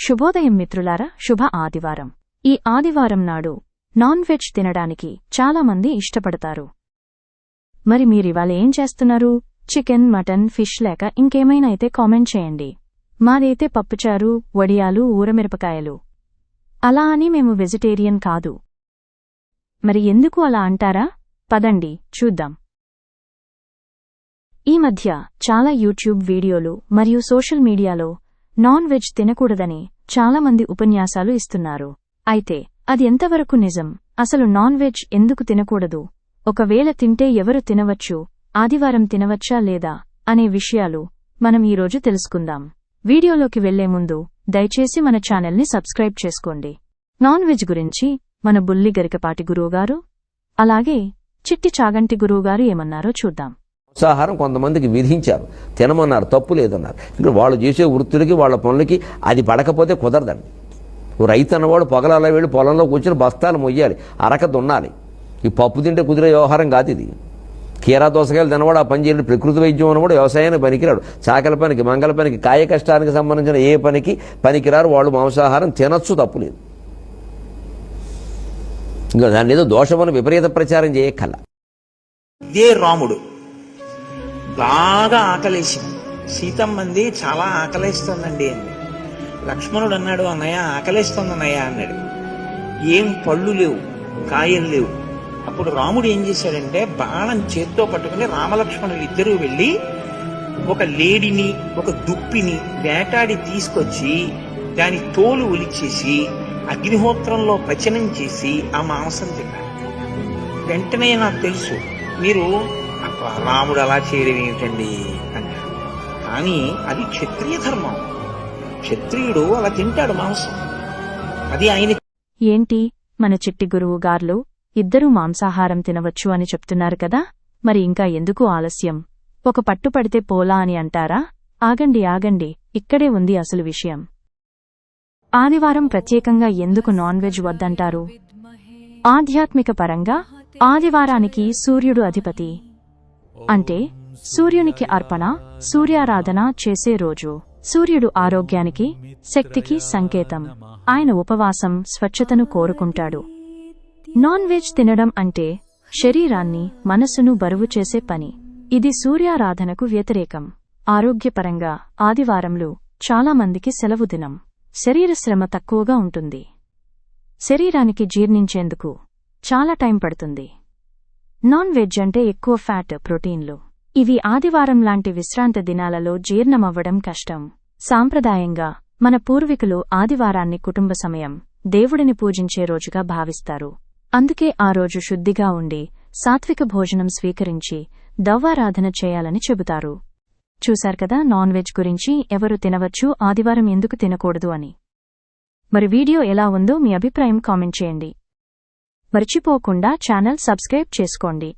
శుభోదయం మిత్రులారా శుభ ఆదివారం. ఈ ఆదివారం నాడు నాన్ వెజ్ తినడానికి చాలా మంది ఇష్టపడతారు. మరి మీరివాళ ఏం చేస్తున్నారు? చికెన్ మటన్ ఫిష్ లేక ఇంకేమైనా అయితే కామెంట్ చేయండి. మాదైతే పప్పుచారు వడియాలు ఊరమిరపకాయలు. అలా అని మేము వెజిటేరియన్ కాదు. మరి ఎందుకు అలా అంటారా? పదండి చూద్దాం. ఈ మధ్య చాలా యూట్యూబ్ వీడియోలు మరియు సోషల్ మీడియాలో నాన్ వెజ్ తినకూడదని చాలామంది ఉపన్యాసాలు ఇస్తున్నారు. అయితే అది ఎంతవరకు నిజం? అసలు నాన్ వెజ్ ఎందుకు తినకూడదు? ఒకవేళ తింటే ఎవరు తినవచ్చు? ఆదివారం తినవచ్చా లేదా? అనే విషయాలు మనం ఈరోజు తెలుసుకుందాం. వీడియోలోకి వెళ్ళే ముందు దయచేసి మన ఛానల్ని సబ్స్క్రైబ్ చేసుకోండి. నాన్ వెజ్ గురించి మన బుల్లి గరికపాటి గురువుగారు అలాగే చిట్టి చాగంటి గురువుగారు ఏమన్నారో చూద్దాం. ఉత్సాహారం కొంతమందికి విధించారు. తినమన్నారు తప్పు లేదన్నారు. ఇక్కడ వాళ్ళు చేసే వృత్తులకి వాళ్ళ పనులకి అది పడకపోతే కుదరదండి. రైతు అన్నవాడు పొగలలో వెళ్ళి పొలంలో కూర్చొని బస్తాలు మొయ్యాలి అరక దున్నాలి. ఈ పప్పు తింటే కుదిరే వ్యవహారం కాదు ఇది. కీరా దోసకాయలు తినవాడు ఆ పని చేయడం ప్రకృతి వైద్యం అన్నవాడు వ్యవసాయానికి పనికిరాడు. చాకల పనికి మంగళ పనికి కాయ కష్టానికి సంబంధించిన ఏ పనికి పనికిరారు వాళ్ళు మాంసాహారం తినచ్చు తప్పులేదు ఇంకా దాన్ని ఏదో దోషమని విపరీత ప్రచారం చేయక్కల ఇదే రాముడు. బాగా ఆకలేసింది. సీతమ్మంది చాలా ఆకలేస్తుందండి. అంది. లక్ష్మణుడు అన్నాడు అన్నయ్య ఆకలేస్తుంది అన్నయ్య అన్నాడు. ఏం పళ్ళు లేవు కాయలు లేవు. అప్పుడు రాముడు ఏం చేశాడంటే బాణం చేత్తో పట్టుకుని రామలక్ష్మణులు ఇద్దరూ వెళ్ళి ఒక లేడిని ఒక దుప్పిని వేటాడి తీసుకొచ్చి దాని తోలు ఒలిచేసి అగ్నిహోత్రంలో పచనం చేసి ఆ మాంసం తిన్నారు. వెంటనే నాకు తెలుసు మీరు రాముడు అలా చేయడం ఏమిటండి అన్నాడు. కానీ అది క్షత్రియ ధర్మం. క్షత్రియుడు అలా తింటాడు మాంసం. అది ఆయన ఏంటి? మన చిట్టి గురువు గార్లు ఇద్దరూ మాంసాహారం తినవచ్చు అని చెప్తున్నారు కదా? మరి ఇంకా ఎందుకు ఆలస్యం? ఒక పట్టుపడితే పోలా అని అంటారా? ఆగండి ఆగండి. ఇక్కడే ఉంది అసలు విషయం. ఆదివారం ప్రత్యేకంగా ఎందుకు నాన్ వెజ్ వద్దంటారు? ఆధ్యాత్మిక పరంగా ఆదివారానికి సూర్యుడు అధిపతి. అంటే సూర్యునికి అర్పణ సూర్యారాధన చేసే రోజు. సూర్యుడు ఆరోగ్యానికి శక్తికి సంకేతం. ఆయన ఉపవాసం స్వచ్ఛతను కోరుకుంటాడు. నాన్ వెజ్ తినడం అంటే శరీరాన్ని మనసును బరువు చేసే పని. ఇది సూర్యారాధనకు వ్యతిరేకం. ఆరోగ్యపరంగా ఆదివారంలో చాలా మందికి సెలవు దినం. శరీర శ్రమ తక్కువగా ఉంటుంది. శరీరానికి జీర్ణించేందుకు చాలా టైం పడుతుంది. నాన్ వెజ్ అంటే ఎక్కువ ఫ్యాట్ ప్రోటీన్లు. ఇవి ఆదివారం లాంటి విశ్రాంత దినాలలో జీర్ణమవ్వడం కష్టం. సాంప్రదాయంగా మన పూర్వీకులు ఆదివారాన్ని కుటుంబ సమయం దేవుడిని పూజించే రోజుగా భావిస్తారు. అందుకే ఆ రోజు శుద్ధిగా ఉండి సాత్విక భోజనం స్వీకరించి దవ్వారాధన చేయాలని చెబుతారు. చూశారు కదా నాన్ వెజ్ గురించి ఎవరు తినవచ్చు ఆదివారం ఎందుకు తినకూడదు అని. మరి వీడియో ఎలా ఉందో మీ అభిప్రాయం కామెంట్ చేయండి. మర్చిపోకుండా ఛానల్ సబ్స్క్రైబ్ చేసుకోండి.